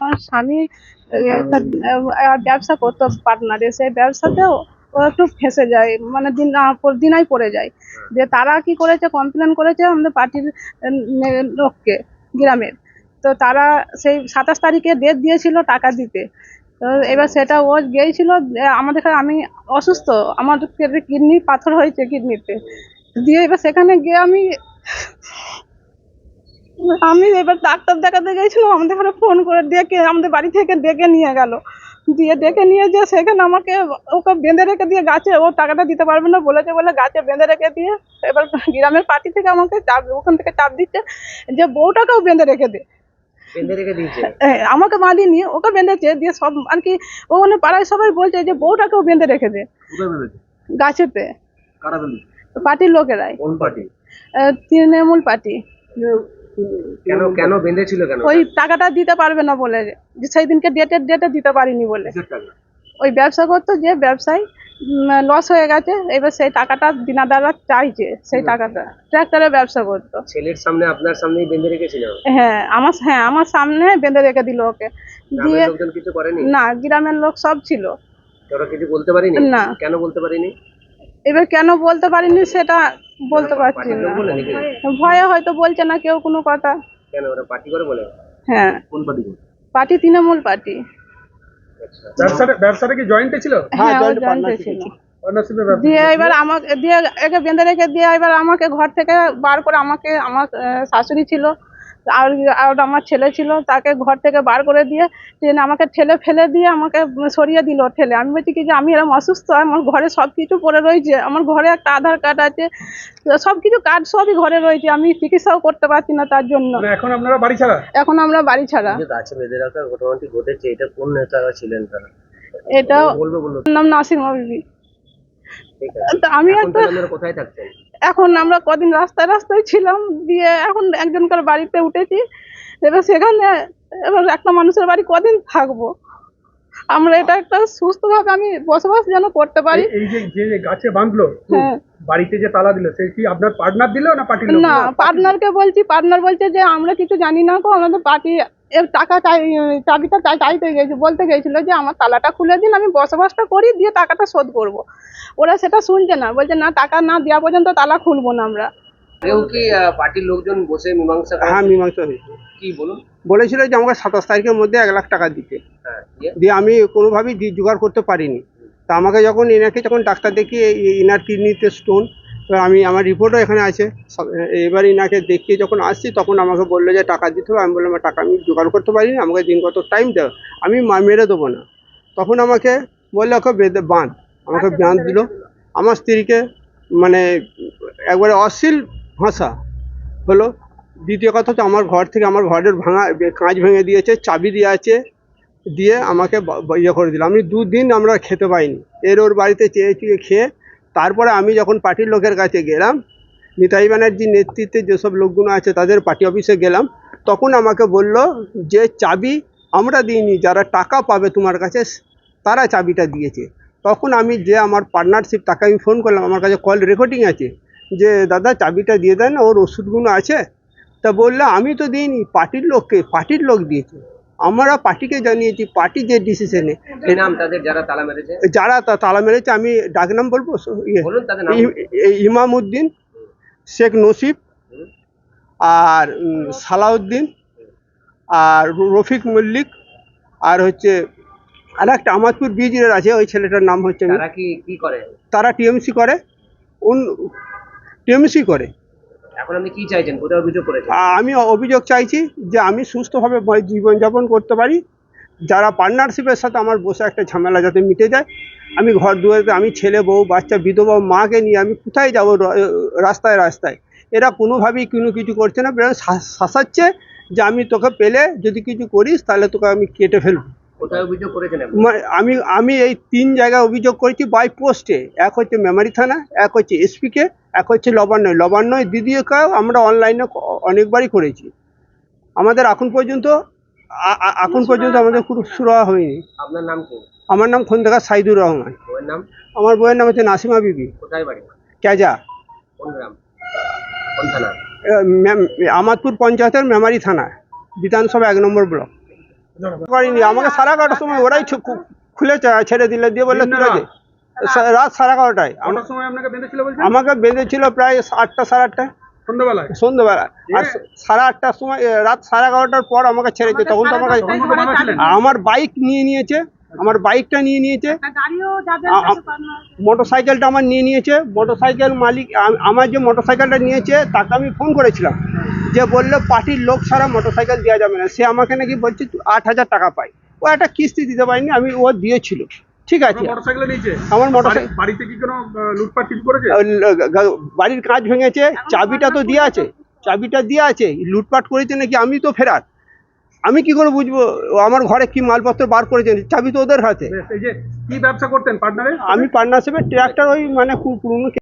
আমার স্বামী ব্যবসা করতো পার্টনারে সেই ব্যবসাতেও ও একটু ফেঁসে যায় মানে দিন দিনাই পড়ে যায়। যে তারা কি করেছে কমপ্লেন করেছে আমাদের পার্টির লোককে, গ্রামের। তো তারা সেই সাতাশ তারিখে ডেট দিয়েছিল টাকা দিতে। তো এবার সেটা ও গিয়েছিল আমাদের আমি অসুস্থ, আমার কিডনি পাথর হয়েছে কিডনিতে। দিয়ে এবার সেখানে গিয়ে আমি আমি এবার ডাক্তার দেখাতে গেছিলাম আমাদের ঘরে ফোন করে ডেকে আমাদের বাড়ি থেকে ডেকে নিয়ে গেল। দিয়ে ডেকে নিয়ে যে সেখানে আমাকে ওকে বেঁধে রেখে দিয়ে গাছে ও টাকাটা দিতে পারবে না বলেছে বলে গাছে বেঁধে রেখে দিয়ে এবার গ্রামের পার্টি থেকে আমাকে চাপ ওখান থেকে চাপ দিচ্ছে যে বউটাকেও বেঁধে রেখে দে। আমাকে আমাকে বাঁধিনি ওকে বেঁধেছে দিয়ে সব আর কি ওখানে পাড়ায় সবাই বলছে যে বউটাকেও বেঁধে রেখে দে। গাছেতে। পার্টির লোকেরাই। তৃণমূল পার্টি। কেন কেন বেঁধেছিল কেন? ওই টাকাটা দিতে পারবে না বলে যে সেই দিনকে ডেটের ডেটে দিতে পারিনি বলে। ওই ব্যবসা করতো যে ব্যবসায় লস হয়ে গেছে এবার সেই টাকাটা দিনাদাররা চাইছে সেই টাকাটা। ট্র্যাক্টরের ব্যবসা করতো। ছেলের সামনে আপনার সামনেই বেঁধে রেখেছিল? হ্যাঁ আমার হ্যাঁ আমার সামনে বেঁধে রেখে দিল ওকে। দিয়ে কিছু করেনি? না গ্রামের লোক সব ছিল। ওরা কিছু বলতে পারিনি? না। কেন বলতে পারিনি? এবার কেন বলতে পারিনি সেটা বলতে পারছি না। ভয়ে হয়তো বলছে না কেউ কোনো কথা। কেন ওরা পার্টি করে বলে? হ্যাঁ। কোন পার্টি করে? Party Trinamool party. আচ্ছা। ব্যবসাটা ব্যবসাটা কি জয়েন্টে ছিল? হ্যাঁ জয়েন্টে ছিল। ব্যবসা দিয়ে এবার আমাকে দিয়ে একে বেঁধে রেখে দিয়ে এবার আমাকে ঘর থেকে বার করে আমাকে আমার আহ, শাশুড়ি ছিল। আর আর আমার ছেলে ছিল তাকে ঘর থেকে বার করে দিয়ে ট্রেনে আমাকে ঠেলে ফেলে দিয়ে আমাকে সরিয়ে দিল ঠেলে। আমি বলছি কি যে আমি এরকম অসুস্থ আমার ঘরে সব কিছু পড়ে রয়েছে আমার ঘরে একটা আধার কার্ড আছে সব কিছু কার্ড সবই ঘরে রয়েছে আমি চিকিৎসাও করতে পারছি না তার জন্য। এখন আপনারা বাড়ি ছাড়া? এখন আমরা বাড়ি ছাড়া। গাছে বেঁধে রাখার ঘটনাটি ঘটেছে এটা কোন নেতারা ছিলেন তারা? এটা নাম আছে। তা আমি একটা কোথায় থাকছেন? এখন আমরা কদিন রাস্তায় রাস্তায় ছিলাম দিয়ে এখন একজনকার বাড়িতে উঠেছি। এবার সেখানে এবার একটা মানুষের বাড়ি কদিন থাকব? আমরা এটা একটা সুস্থভাবে আমি বসবাস যেন করতে পারি। এই- যে যে গাছে বাঁধলো হ্যাঁ। বাড়িতে যে তালা দিল সে কি আপনার পার্টনার দিল না পার্টির লোক না পার্টনারকে বলছি পার্টনার বলছে যে আমরা কিছু জানি না গো আমাদের পার্টি এর টাকা চাই চাবিটা চাই চাইতে গেছি বলতে গেছিল যে আমার তালাটা খুলে দিন আমি বসবাসটা করি দিয়ে টাকাটা শোধ করব। ওরা সেটা শুনছে না বলছে না টাকা না দেওয়া পর্যন্ত তালা খুলবো না আমরা। কেউ কি পার্টির লোকজন বসে মীমাংসা হ্যাঁ মীমাংসা হয়েছে। কি বলুন? বলেছিল যে আমাকে সাতাশ তারিখের মধ্যে এক লাখ টাকা দিতে। হ্যাঁ দিয়ে? আমি কোনোভাবেই জোগাড় করতে পারিনি। তা আমাকে যখন এনাকে যখন ডাক্তার দেখিয়ে ইনার কিডনিতে স্টোন আমি আমার রিপোর্টও এখানে আছে। এবার ইনাকে দেখিয়ে যখন আসছি তখন আমাকে বলল যে টাকা দিতে হবে। আমি বললাম টাকা আমি জোগাড় করতে পারিনি আমাকে দিন কত টাইম দেও। আমি মা- মেরে দেবো না। তখন আমাকে বলল ওকে বেঁধে বাঁধ। আমাকে বাঁধ দিল। আমার স্ত্রীকে মানে একবারে অশ্লীল ভাষা হলো। দ্বিতীয় কথা হচ্ছে আমার ঘর থেকে আমার ঘরের ভাঙা কাঁচ ভেঙে দিয়েছে চাবি দিয়ে আছে দিয়ে আমাকে ইয়ে করে দিল। আমি দুদিন আমরা খেতে পাইনি। এর ওর বাড়িতে চেয়ে চেয়ে খেয়ে তারপরে আমি যখন পার্টির লোকের কাছে গেলাম, নিতাই ব্যানার্জির নেতৃত্বে যেসব লোকগুলো আছে তাদের পার্টি অফিসে গেলাম, তখন আমাকে বলল যে, চাবি আমরা দিইনি, যারা টাকা পাবে তোমার কাছে, তারা চাবিটা দিয়েছে। তখন আমি যে আমার পার্টনারশিপ তাকে আমি ফোন করলাম, আমার কাছে কল রেকর্ডিং আছে, যে, দাদা, চাবিটা দিয়ে দেন, ওর ওষুধগুলো আছে? তা বলল, আমি তো দিইনি, পার্টির লোককে, পার্টির লোক দিয়েছে। আমরা পার্টিকে জানিয়েছি পার্টি যে ডিসিশনে নাম যারা তালা মেরেছে? তা- তালা মেরেছে আমি ডাকনাম বলব? ইয়ে বলুন তাদের নাম। ই- ই- ইমামউদ্দিন শেখ নসিব আর সালাউদ্দিন আর রফিক মল্লিক আর হচ্ছে আর একটা আমাদপুর ব্রিজের আছে ওই ছেলেটার নাম হচ্ছে তারা টিএমসি করে। টিএমসি করে। আমি অভিযোগ চাইছি যে আমি সুস্থভাবে জীবনযাপন করতে পারি। যারা পার্টনারশিপের সাথে আমার বসে একটা ঝামেলা যাতে মিটে যায়, আমি ঘর দুয়ারে আমি ছেলে বউ, বাচ্চা, বিধবা, মাকে নিয়ে আমি কোথায় যাব রাস্তায় রাস্তায়? এরা কোনোভাবেই কোনো কিছু করছে না। শাসাচ্ছে যে আমি তোকে পেলে যদি কিছু করিস, তাহলে তোকে আমি কেটে ফেলব। কোথায় অভিযোগ করেছেন আপনি মা- আমি আমি এই তিন জায়গায় অভিযোগ করেছি বাই পোস্টে এক হচ্ছে মেমারি থানা এক হচ্ছে এসপিকে এক হচ্ছে লবান্নয় লবান্নয় দিদিকেও আমরা অনলাইনে অনেকবারই করেছি। আমাদের এখন পর্যন্ত এখন পর্যন্ত আমাদের কোনো সুরা হয়নি। আপনার নাম কি? আমার নাম খন্দকার সাইদুর রহমান। বইয়ের নাম? আমার বইয়ের নাম হচ্ছে নাসিমা বিবি। কোথায় বাড়ি? ক্যাজা। কোন গ্রাম? কোন থানা? ম্যাম- আমাদপুর পঞ্চায়েতের মেমারি থানা বিধানসভা এক নম্বর ব্লক। করিনি। আমাকে সাড়ে এগারোটার সময় ওরাই খুলে ছেড়ে দিলে দিয়ে বললে তুলে দে রাত। সাড়ে এগারোটায়। আমাকে বেঁধেছিল প্রায় আটটা সাড়ে আটটায় সন্ধ্যাবেলায়? সন্ধ্যেবেলা আর সাড়ে আটটার সময় রাত সাড়ে এগারোটার পর আমাকে ছেড়েছে তখন তো আমাকে আমার বাইক নিয়ে নিয়েছে। আমার বাইকটা নিয়ে নিয়েছে। মোটর সাইকেলটা আমার নিয়ে নিয়েছে। মোটর সাইকেল মালিক আমার যে মোটর সাইকেলটা নিয়েছে তাকে আমি ফোন করেছিলাম। যে বলল পার্টির লোক ছাড়া মোটর সাইকেল দেওয়া যাবে না। সে আমাকে নাকি বলছে আট হাজার টাকা পাই। ও একটা কিস্তি দিতে পারিনি আমি ও দিয়েছিল। ঠিক আছে। আমার মোটর বাড়ি- বাড়িতে কি কোনো লুটপাট কিছু করেছে? বাড়ির কাজ ভেঙেছে চাবিটা তো দিয়ে আছে চাবিটা দিয়ে আছে। লুটপাট করেছে নাকি আমি তো ফেরার। আমি কি করে বুঝব? ও আমার ঘরে কি মালপত্র বার করেছেন চাবি তো ওদের হাতে। কি ব্যবসা করতেন পার্টনারে আমি পার্টনারশিপে ট্রাক্টর ওই মানে খুব পুরনো